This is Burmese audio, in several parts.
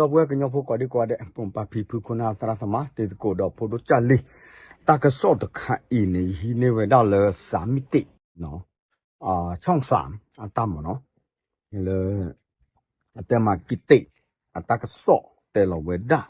တော့ဘွဲကညောဖို့ကော်ဒီကော်တဲ့ပုံပါဖီဖူခုနာသရသမတေကိုတော့ဖို့တော့ကြလီတာကစော့တခါအင်းနေဟိနေဝဒါလစာမီတိနော်အာချောင်းဆမ်အတမနော်လေအတမကိတိအတကစော့တဲလဝဒါ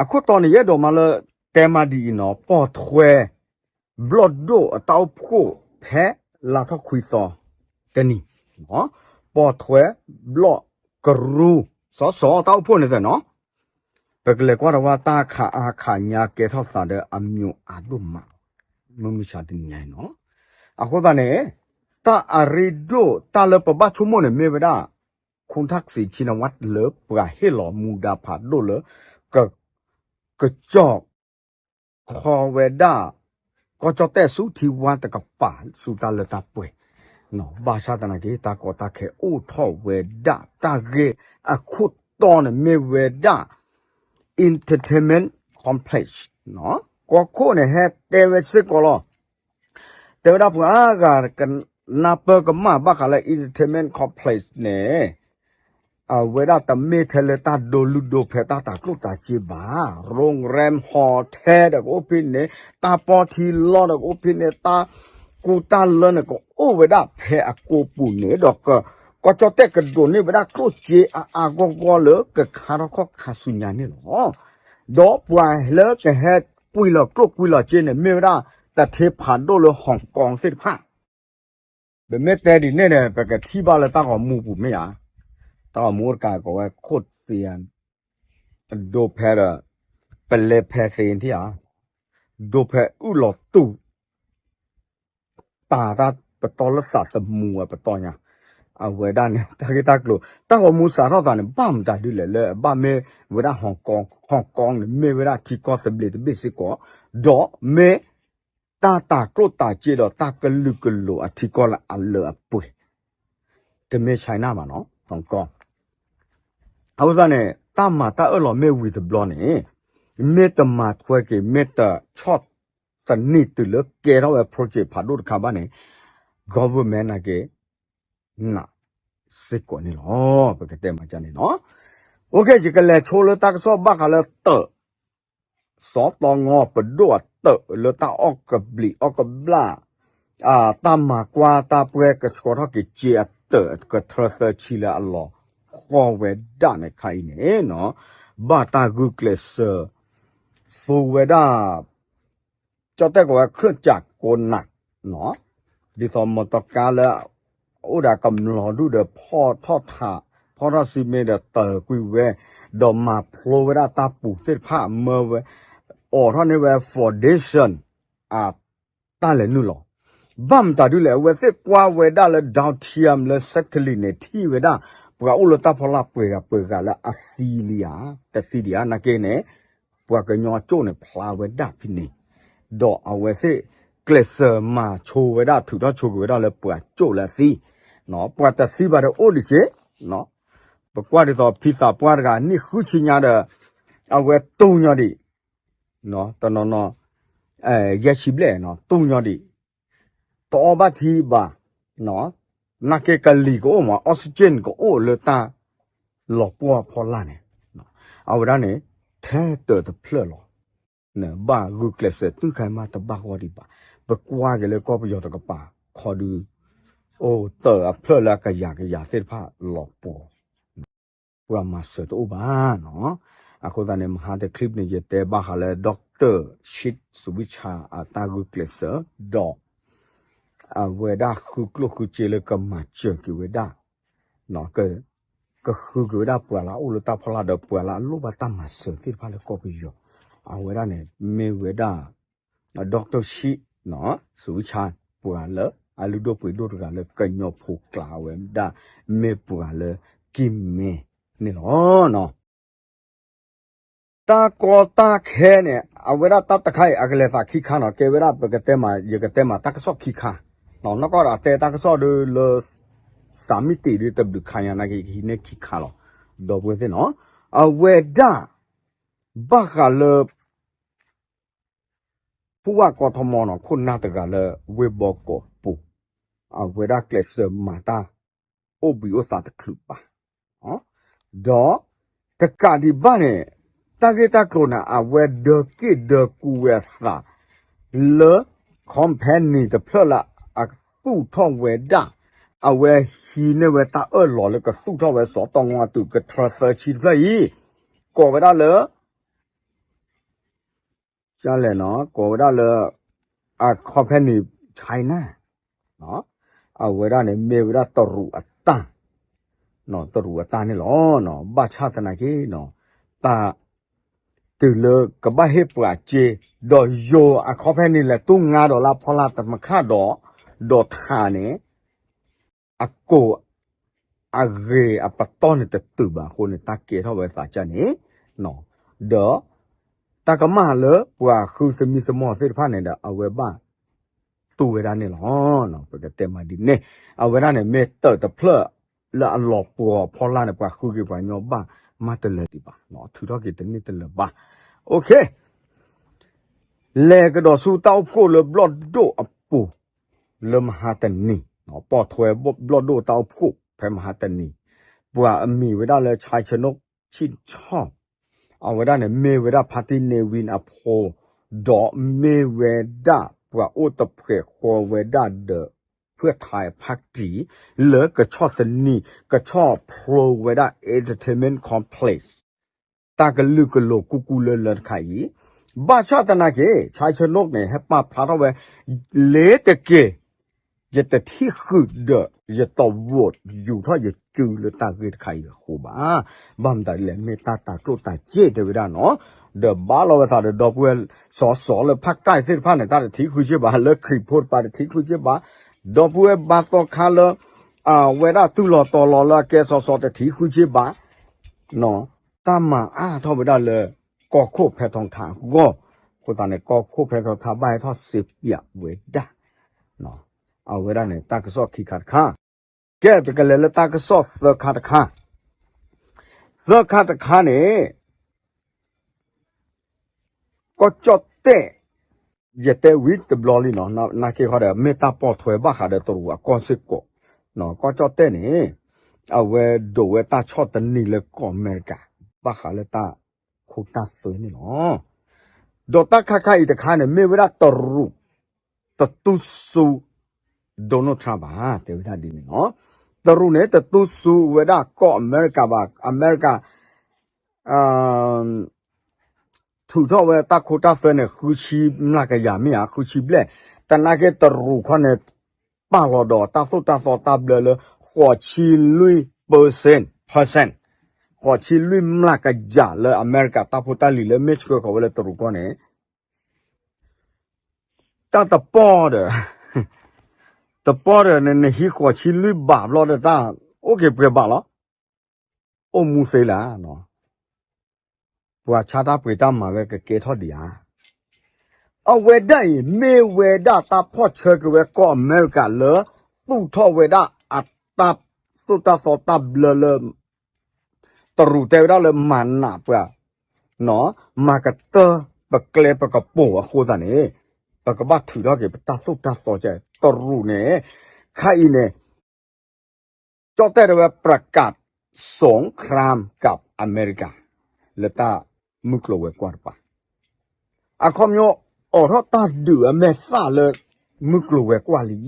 အခုတော့နေရတော့မလားတဲမဒီနော်ပေါ်ထွဲဘလော့ဒိုအတောက်ဖို့ဖဲလာထခွီသောတနီနော်ပေါ်ထွဲဘလော့ကရူ စောစောတောက်ဖို့နေတယ်နော်ပကလေကွာတော့တာခါအခါညာကေထောက်စာတဲ့အမျိုးအဒုမမမချတဲ့ညနော်အခုတည်းတာအရီဒိုတာလပဘချုံမနေမေဗဒါခွန်ทักษิชินวัตรเลปะเฮลอมูดาผาโดเลกะกะจอกคอเวดาก็จอแต่สุทีวันตะกะป่าสุตาลตาป่วย နော်ဘာသာတနာကေတာကောတာခေအိုထောဝေဒတာဂေအခုတောနမေဝေဒ entertainment complex နော်ကိုကိုနေဟဲတေဝစစ်ကောလောတေဝဒပအာဂါကနာပကမဘခလာ entertainment complex နေအဝေဒတမေထလေတာဒိုလူဒိုဖေတာတာကလုတာချီဘာโรงแรมဟိုတယ်ဒကိုပိနေတာပေါ်တီလောဒကိုပိနေတာ กูตาเลนก็โอเวดาเพอโกปูเนดอกก็ก็จอแต่กระโดนนี่เวดาโคเจอาอากอกอเลก็คารก็คาสุญญานี่หรอดอกปวายเลก็เฮ็ดปุยละกลปุยละเจเนี่ยเมเวดาแต่เทผ่านโดle ฮ่องกงสิพะเบเมแต่ดิเนี่ยเนี่ยปกติบาละตาก็มูปูไม่อ่ะตามูกาก็ว่าโคตรเซียนโดเพระเปเลเพเซียนที่อ่ะโ တာတာပတော်လတ်တာတမူပတော်ညာအဝေဒနဲ့တာဂက်တက်လို့တောက်အမှုစာတော့တာနဲ့ဘာမှတာလူလေလေဘာမဲဝဒဟောင်ကောင်ဟောင်ကောင်နဲ့မဲဝဒတီကောသဘလက်ဘစ်စကောဒေါ်မဲတာတာကလို့တာကြည့်တော့တာကလူကလို့အတီကောလာအလောပွေတမဲချိုင်နာမှာနော်ဟောင်ကောင်အဝဇနဲ့တာမတာအလောမဲဝီဒဘလောနဲ့မဲတမတ်ခွဲကေမဲတာချော့ ตนนี้ตุลเกเราเอโปรเจกต์ผาดูดข้าบ้านเนี่ย government นะเกน่ะสิกว่านี่หรอไปกันเต็มใจนี่เนาะโอเคจิกัเลโชว์เลตักซอบบ้ากันแล้วเตอะสอตองอปดวดเตอะเลตาออกกับบลีออกกับบลาอ่าตามมากว่าตาเปรกสกอร์กิเจียเตอะกทรเซชิลาอัลลอขอเวด้านใครเนี่ยเนาะบาตากูเกลสฟูเวด้า cho tới của khứ chặt cô nặng nó đi xò một tập cá là ô đã cầm nó đu được phò thọ thả phò ra xì mê được tờ quy về đồ mà phô với đã ta bù phết phá mơ với ổ ra nơi về foundation à ta lấy nụ lọ băm ta đưa lại về thế qua về đã là đào thiam là sách lý này thi về đã bữa ô lô ta phò là bữa bữa gà là asilia ta asilia na kia này bữa cái nhỏ chỗ này phá về đã phi này တော့အဝဲစစ်ကလစ်ဆာမာချိုဝဲတာထူတော့ချိုဝဲတာလဲပွာကျို့လဲစီနော်ပွာတစီပါတော့အိုဒီချေနော်ပကွာဒီတော့ဖီစာပွာကနိခုချညာတဲ့အဝဲတုံညော်ဒီနော်တနော်နော်အဲရရှိပလဲနော်တုံညော်ဒီတော့ဘာတီပါနော်နာကေကလီကိုမအောက်ဆီဂျင်ကိုအိုလတာလောပွာဖော်လာနေနော်အဝဲဒါနေထဲတဲ့ဖလလော ne ba gu klese tu khai ma ta ba ko di ba ba kwa ge le ko pyo to ka pa kho du o ta a phlo la ka ya ka ya se pha lo po pwa ma se to ba no အခုတည်းမဟာတဲ့ clip နေရတဲ့ဘာခလဲဒေါက်တာရှစ်စုဝိချာအတာဂုကလဆာဒေါအဝေဒါခုကလခုချေလကမချေကဝေဒါနော်ကကခုကဝေဒါပွာလာဥလတာဖလာဒပွာလာလူဘတာမဆသိဖာလေကောပီယော အဝေရနေမေဝေဒာဒေါက်တာရှိနော်စူချာပူလအလူဒိုပွေဒိုတကလည်းကညောဖူကလာဝဲဒါမေပူလကိမေနေနော်နော်တာကောတာခဲနေအဝေရတတ်တခိုင်အကလေသာခိခါနော်ကေဝေရပကတဲ့မှာယကတဲ့မှာတကဆော့ခိခါနော်နော်ကောအတဲတက ဘကလပူဝကထမနခုနာတကလဝေဘကပူအဝေရကလစမတာအိုဘီယိုသတ်ကလူပါဟောဒေါ်တကဒီဘနဲ့တာဂေတာကလိုနာအဝေဒကိဒကူဝေသလကွန်ပန်နီတဖလအစုထောင်းဝေဒါအဝဲဟီနေဝဲတာအော်လော်လကစုထောင်းဝဲစောတောင်းဝါတူကထရဆာချီပလိုက်ကောဝဲတာလော ကြားလဲနော်ကောဝဲဒါလေအကွန်ပနီချိုင်နာနော်အဝဲဒါနဲ့မေဝဲဒါတရူအတန်နော်တရူအတာနေလောနော်ဘာချတနာကေနော်တာတူလကဘာဟေပွာချေဒေါ်ယိုအခေါဖဲနေလေတုငါဒေါ်လာဖောလာတမခဒေါ်ဒေါ်ထာနေအကိုအရေအပတော်နေတတူပါခုနေတကေထောပဲစာချနေနော်ဒေါ် ต่ก็มาเลปัวคือสมีสมอเสพเนี่ยเอาไว้บ้าตัวเวลาเนี่ยฮะเนาะปกต็มาดินเนี่ยเอาเวลาเนี่ยเมตเตอร์ตะเพลแล้วหลอกปัวพอลาเนี่ยว่าคือกี่ปัวเนาะบ้ามาตลอดดีบ้าเนาะถือว่ากี่ตัวนี่ตลอดบ้าโอเคแล้วกระดอสู้เต้าโคเลบลอดโดอปูเริ่มหาตันนี่เนาะปอถวยบลอดโดเต้าโคแพมหาตันนี่ว่ามีเวลาเลยชายชนกชินชอบ chin cho a we da ne me we da party ne win a pho do me we da bua o te phe kho we da de เพื่อไทยพักดีเหลือกระชอบสนีกระชอบโปรเวด้าเอนเตอร์เทนเมนต์คอมเพล็กซ์ตากะลึกกะโลกูกูเลเลไข่บ้าชาตนาเกชายชนกเนี่ยให้ป้าพาเราไว้เลตะเก ยแต่ที่คือเดอะยตอวดอยู่ท่าอยจืดเลยตาเกิดไข่โคบ้าบัแต่แหลเมตาตาโตตาเจเดวิดาเนาะเดอบ้าเราตาเดอดอกเวลสอสอเลยพักใต้เส้นผ้าในตาเดที่คือเชื่อบ้าเลิกคลิปพูดไปเดที่คือเชื่อบ้าดอกเวลบาตอคาเลอ่าเวลาตุลอตอลอละแกสอสอแต่ที่คือเชื่อบ้าเนาะตามมาอ้าท่อไม่ได้เลยก็โคบแพทองทางก็คนตาเนี่ยก็โคบแพทองทางใบท่อสิบอย่าเวด้เนาะ အဝဲရနေတကစော့ခိခတ်ခါကဲတကလည်းတကစော့သခတ်ခါသခတ်ခါနေก็จดเตะยเตวิตบลอลีเนาะนานาเคฮอดเมตาปอถวยบาคาเดตรัวกอนสิโกเนาะก็จดเตะนี่เอาเวโดเวตาชอตนี่เลยกอเมริกาบาคาเลตาคุตาสวยนี่เนาะดอตาคาคาอีตะคาเนี่ยเมเวราตรุตตุสุ ဒေါ်နယ်ထရမ့်ပါတေဝဒဒီမီနော်တရုနဲ့တသူစုဝဒကော့အမေရိကပါအမေရိကအမ်ထူတော့ဝဲတခိုတာဖဲနဲ့ခူချီနာကရမီယာခူချီဘလက်တနာကေတရူခွနဲ့ပါလော်တော့တာဆုတာဆော်တာဘလလခေါ်ချီလွိပါစင်ပါစင်ခေါ်ချီလွိမလာကကြလအမေရိကတာဖိုတာလီလမက်ချ်ကိုခေါ်လဲတရူခွနဲ့တတပေါ်တယ် မှာပဲကကေထော့ဒီဟာအဝေဒိုင်မေဝေဒတာဖော့ချေကဝဲကောအမေရိကလေစုထော့ဝေဒအတပ်စုတာစောတာဘလလတရူတဲရလမန်နာပွာနော်မာကတပကလေပကပိုအခုသနေပကဘတ်ထူတော့ကေပတာစုတာစောကျ ตรูเนี่ rune kaine จอแต่ว่าประกาศสงครามกับอเมริกาและตามุกโลเวกวาปะอาคอมโยออรตาเดือเมซ่าเลยมุกโลเวกวาลี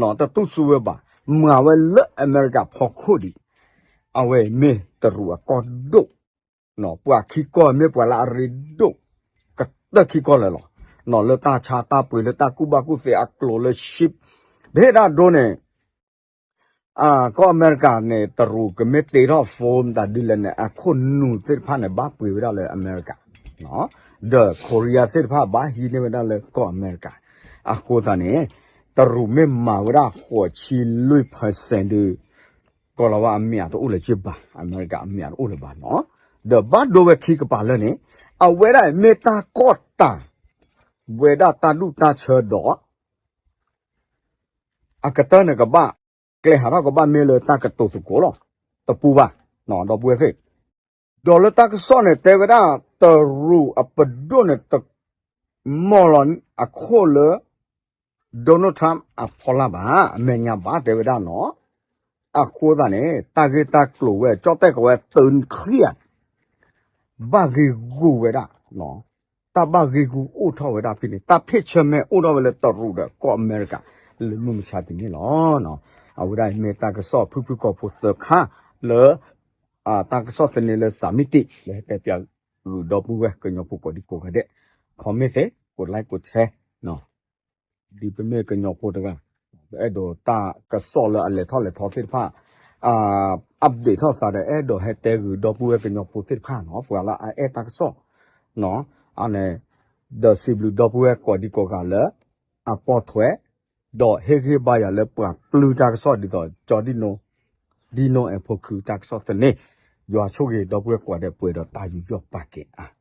นอตตุสุเวบะเมื่อเวลอเมริกาพอคดีเอาไว้เมตรัวกอดุนอปวาขี้กอนเมื่อปวลาริดุกตขี้กอนเลยหรอ နော်လတာချာတာပွေလတာကူဘကူဖေအကလိုလရှစ်ဘေဒါဒိုနေအာကောအမေရိကန်နဲ့တရူကမေတေတော့ဖုန်းတာဒီလနဲ့အခုနူသစ်ဖာနဲ့ဘာပွေရလဲအမေရိကန်နော်ဒါကိုရီးယားသစ်ဖာဘာဟီနေမတယ်ကောအမေရိကန်အခုတနေတရူမေမာဝရခေါ်ချီလွိဖစန်ဒီကောလာဝအမြတ်တို့လေချစ်ပါအမေရိကန်အမြတ်တို့လေပါနော်ဒါဘတ်ဒိုဝဲခိကပါလဲနေအဝဲရမေတာကော့တာ လေဟာတော့ကဘာမဲလတာကတူစုကိုလောတပူပါနော်တော့ပွေဖေဒေါ်လတာကစောနေတေဝဒတရူအပဒုန်တမော်လန်အခိုလဒေါ်နယ်ထရမ်အဖော်လာပါအမေညာပါတေဝဒနော်အခုဒါနေတာဂက်တာကလိုဝဲကြောက်တဲ့ကွယ်တွန်ခရီးဘာဂေကူဝဲတာနော် တဘာဂေကူအိုထောဝဲတာဖြစ်နေတာဖိချမဲအိုတော့ဝဲလေတော်ရူတဲ့ကောအမေရိကလူမှုမချတင်နေလောနော်အဝဒိုင်မေတာကဆော့ဖူဖူကောဖို့စခါလေအာတာကဆော့တနေလေစာမီတီလေပဲပြလူတော့ဘူးဝဲကညပုကိုဒီကိုခတဲ့ခေါ်မေစေကိုလိုက်ကိုချဲနော်ဒီပမေကညပုတကအဲ့တော့တာကဆော့လေအလေထော်လေထော်စစ်ဖာ อ่าอัปเดตทอดสาได้เอดอเฮเตกูดอปูเอเป็นยอปูติดผ่านเนาะฟัวละเอตักซอเนาะ ane the siblu dopwe ko di ko ka le a potwe do hege ba ya le pra plu tak so di do jodi no di no e phoku tak so te ne yo a choge dopwe ko de pwe do ta yu yo pa ke a